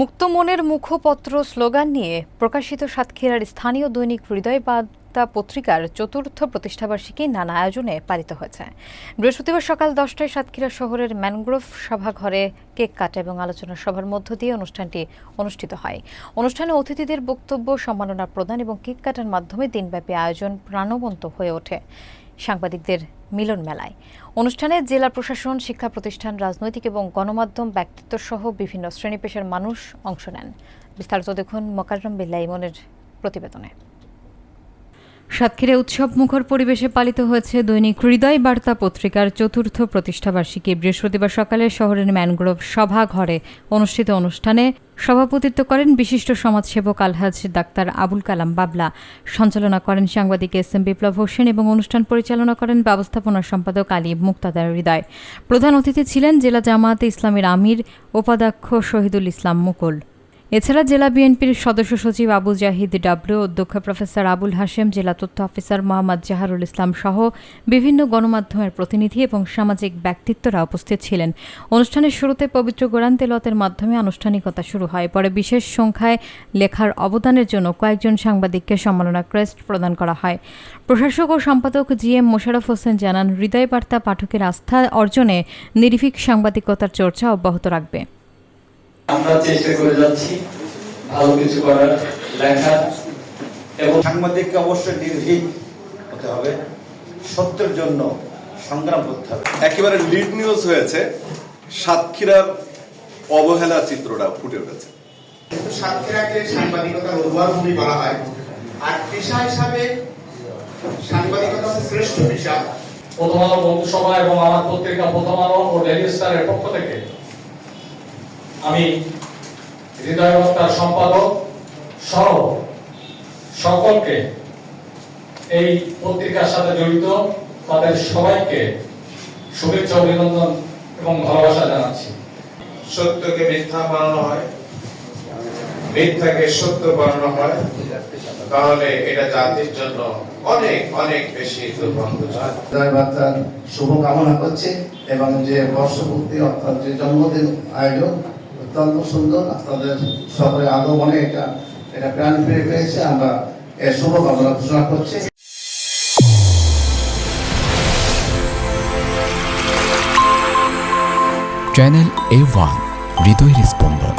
মুক্ত মনের মুখপত্র স্লোগান নিয়ে প্রকাশিত সাতক্ষীরার স্থানীয় দৈনিক হৃদয় বার্তা পত্রিকার চতুর্থ প্রতিষ্ঠাবার্ষিকী নানা আয়োজনে পালিত হয়েছে। বৃহস্পতিবার সকাল দশটায় সাতক্ষীরা শহরের ম্যানগ্রোভ সভাঘরে কেক কাটা এবং আলোচনা সভার মধ্য দিয়ে অনুষ্ঠানটি অনুষ্ঠিত হয়। অনুষ্ঠানে অতিথিদের বক্তব্য, সম্মাননা প্রদান এবং কেক কাটার মাধ্যমে দিনব্যাপী আয়োজন প্রাণবন্ত হয়ে ওঠে। সাংবাদিকদের মিলন মেলায়। অনুষ্ঠানে জেলা প্রশাসন, শিক্ষা প্রতিষ্ঠান, রাজনৈতিক এবং গণমাধ্যম ব্যক্তিত্ব সহ বিভিন্ন শ্রেণি পেশার মানুষ অংশ নেন। বিস্তারিত দেখুন মকাররম বিল্লা ইমনের প্রতিবেদনে। সাতক্ষীরা উৎসব মুখর পরিবেশে পালিত হয়েছে দৈনিক হৃদয় বার্তা পত্রিকার চতুর্থ প্রতিষ্ঠাবার্ষিকী। বৃহস্পতিবার সকালে শহরের ম্যানগ্রোভ সভাঘরে অনুষ্ঠিত অনুষ্ঠানে সভাপতিত্ব করেন বিশিষ্ট সমাজসেবক আলহাজ ডাক্তার আবুল কালাম বাবলা। সঞ্চালনা করেন সাংবাদিক এস এম বিপ্লব হোসেন এবং অনুষ্ঠান পরিচালনা করেন ব্যবস্থাপনা সম্পাদক আলী মুক্তাদার হৃদয়। প্রধান অতিথি ছিলেন জেলা জামায়াতে ইসলামের আমির, উপাধ্যক্ষ শহীদুল ইসলাম মুকুল। এছাড়া জেলা বিএনপির সদস্য সচিব আবু জাহিদ ডাব্লিউ অধ্যক্ষ প্রফেসর আবুল হাশেম, জেলা তথ্য অফিসার মোহাম্মদ জাহারুল ইসলাম সহ বিভিন্ন গণমাধ্যমের প্রতিনিধি এবং সামাজিক ব্যক্তিত্বরা উপস্থিত ছিলেন। অনুষ্ঠানের শুরুতে পবিত্র গোরান তেলতের মাধ্যমে আনুষ্ঠানিকতা শুরু হয়। পরে বিশেষ সংখ্যায় লেখার অবদানের জন্য কয়েকজন সাংবাদিককে সম্মাননা ক্রেস্ট প্রদান করা হয়। প্রশাসক ও সম্পাদক জি এম মোশাররফ হোসেন জানান হৃদয় বার্তা পাঠকের আস্থা অর্জনে নির্ভীক সাংবাদিকতার চর্চা অব্যাহত রাখবে। আমরা চেষ্টা করে যাচ্ছি ভালো কিছু করার লেখা এবং সাংবাদিককে অবশ্যই নির্ভীক হতে হবে। সত্যের জন্য সংগ্রাম করতে হবে। একেবারে লিড নিউজ হয়েছে। সাতক্ষীরার অবহেলা চিত্রটা ফুটে উঠেছে। কিন্তু সাতক্ষীরাকে সাংবাদিকতার উর্বর ভূমি বলা হয়। আর পেশা হিসাবে সাংবাদিকতা হচ্ছে শ্রেষ্ঠ পেশা। প্রথম আলো বন্ধু সভা এবং আমার পত্রিকা প্রথম আলো ও ডেলি স্টারের পক্ষ থেকে আমি হৃদয় বক্তার সম্পাদক সহ সকলকে এই পত্রিকার সাথে জড়িত তাদের সবাইকে শুভেচ্ছা অভিনন্দন এবং ভালোবাসা জানাচ্ছি। সত্যকে মিথ্যা বানানো হয়। মিথ্যাকে সত্য বানানো হয়। তাহলে এটা জাতির জন্য অনেক অনেক বেশি দুর্ভাগ্যজনক। বার্তার শুভকামনা করছি এবং যে বর্ষপূর্তি অর্থাৎ যে জন্মদিন আয়োজন অত্যন্ত সুন্দর। আপনাদের সকলের আগমনে এটা এটা প্রাণ ফিরে পেয়েছে। আমরা এর শুভকামনা ঘোষণা করছি। চ্যানেল এ ওয়ান হৃদয় স্পন্দন